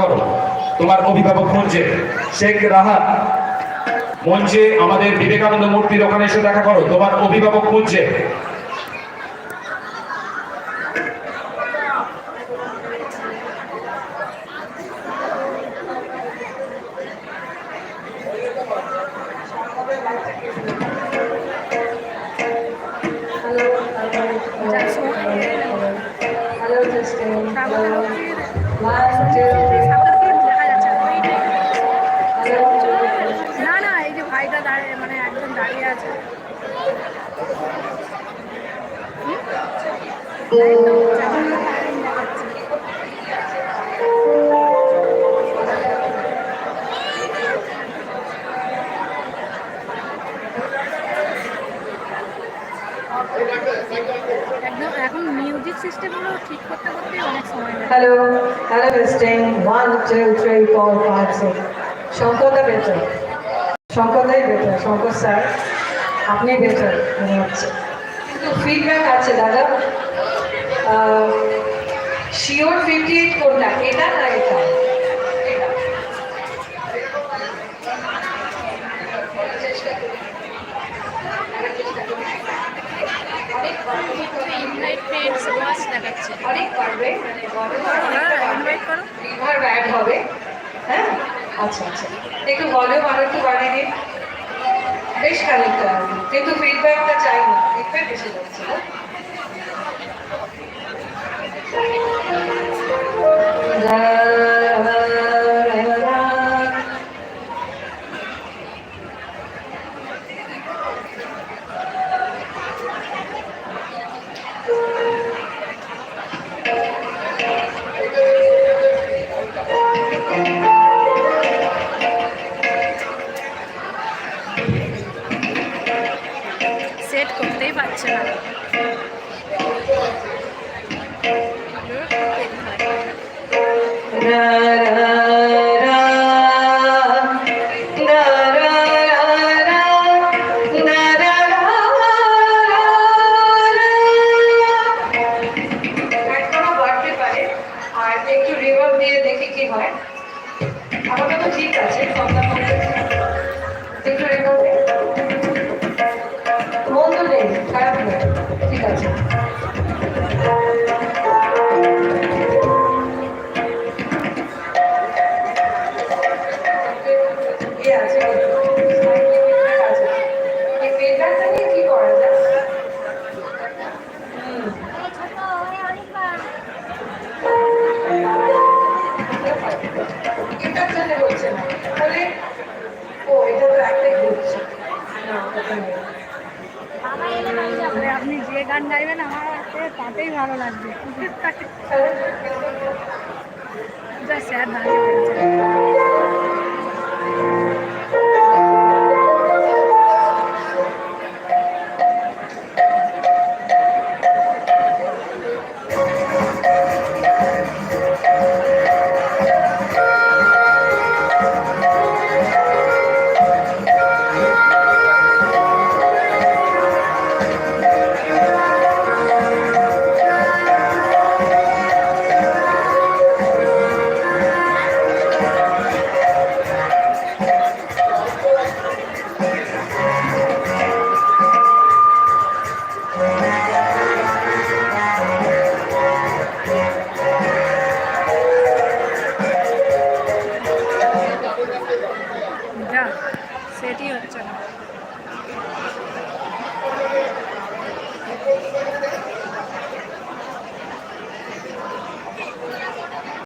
করো তোমার অভিভাবক খুঁজছে শেখ রাহাত, মঞ্চে আমাদের বিবেকানন্দ মূর্তির ওখানে এসে দেখা করো। তোমার অভিভাবক খুঁজছে এখন মিউজিক সিস্টেমগুলো Hello. Hello, testing. One, two, three, four, five, six. শঙ্করদা বেটার শঙ্করদাই বেটার শঙ্কর স্যার আপনি বেটার মনে হচ্ছে ফিডব্যাক আছে দাদা। শিওর ফিফটি এইট কোনটা? এটা না এটা? অনেক পারবে হ্যাঁ হবে। হ্যাঁ? আচ্ছা আচ্ছা। একটু ভলিউম আরও একটু বাড়িয়ে দিন। বেশ খানিকটা। কিন্তু ফিডব্যাকটা চাই না। ফিডব্যাক এসে যাচ্ছে না। সেট করতেই পারছে না একটু দিয়ে দেখি হয়। আমার তো ঠিক আছে কথা এ আছে আছে এই নিয়ে করা যায় নেই আপনি যে গান গাইবেন আমার তাতেই ভালো লাগবে স্যার দাঁড়িয়ে